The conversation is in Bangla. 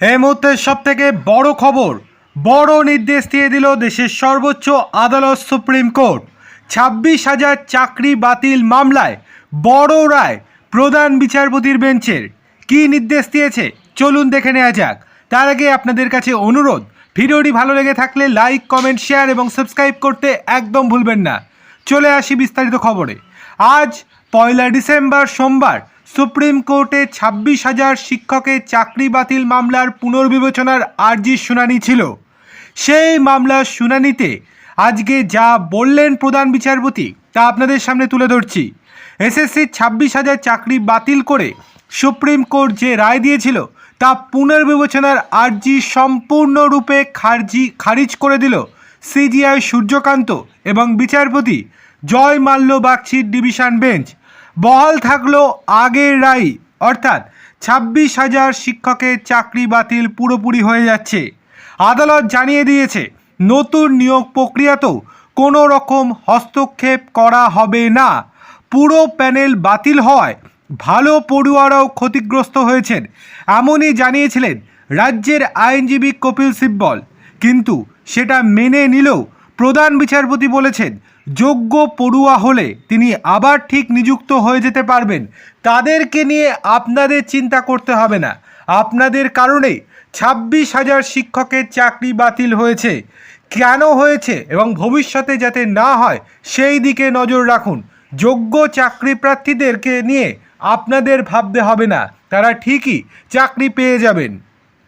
এই মুহূর্তের সব থেকে বড় খবর, বড় নির্দেশ দিয়ে দিল দেশের সর্বোচ্চ আদালত সুপ্রিম কোর্ট। ছাব্বিশ হাজার চাকরি বাতিল মামলায় বড় রায় প্রধান বিচারপতির বেঞ্চের। কি নির্দেশ দিয়েছে? চলুন দেখে নেওয়া যাক। তার আগে আপনাদের কাছে অনুরোধ, ভিডিওটি ভালো লেগে থাকলে লাইক, কমেন্ট, শেয়ার এবং সাবস্ক্রাইব করতে একদম ভুলবেন না। চলে আসি বিস্তারিত খবরে। আজ পয়লা ডিসেম্বর সোমবার সুপ্রিম কোর্টে ছাব্বিশ হাজার শিক্ষকের চাকরি বাতিল মামলার পুনর্বিবেচনার আর্জির শুনানি ছিল। সেই মামলার শুনানিতে আজকে যা বললেন প্রধান বিচারপতি তা আপনাদের সামনে তুলে ধরছি। এসএসসির ছাব্বিশ হাজার চাকরি বাতিল করে সুপ্রিম কোর্ট যে রায় দিয়েছিল তা পুনর্বিবেচনার আর্জি সম্পূর্ণরূপে খারজি খারিজ করে দিল। সিজিআই সূর্যকান্ত এবং বিচারপতি জয় মাল্য বাগচির ডিভিশন বেঞ্চ। বহাল থাকল আগের রায়, অর্থাৎ ছাব্বিশ হাজার শিক্ষকের চাকরি বাতিল পুরোপুরি হয়ে যাচ্ছে। আদালত জানিয়ে দিয়েছে, নতুন নিয়োগ প্রক্রিয়াতেও কোনো রকম হস্তক্ষেপ করা হবে না। পুরো প্যানেল বাতিল হওয়ায় ভালো পড়ুয়ারাও ক্ষতিগ্রস্ত হয়েছেন, এমনই জানিয়েছিলেন রাজ্যের আইনজীবী কপিল সিব্বল। কিন্তু সেটা মেনে নিলেও প্রধান বিচারপতি বলেছেন, যোগ্য পড়ুয়া হলে তিনি আবার ঠিক নিযুক্ত হয়ে যেতে পারবেন। তাদেরকে নিয়ে আপনাদের চিন্তা করতে হবে না। আপনাদের কারণে ছাব্বিশ হাজার শিক্ষকের চাকরি বাতিল হয়েছে। কেন হয়েছে এবং ভবিষ্যতে যাতে না হয়, সেই দিকে নজর রাখুন। যোগ্য চাকরি প্রার্থীদেরকে নিয়ে আপনাদের ভাবতে হবে না। তারা ঠিকই চাকরি পেয়ে যাবেন।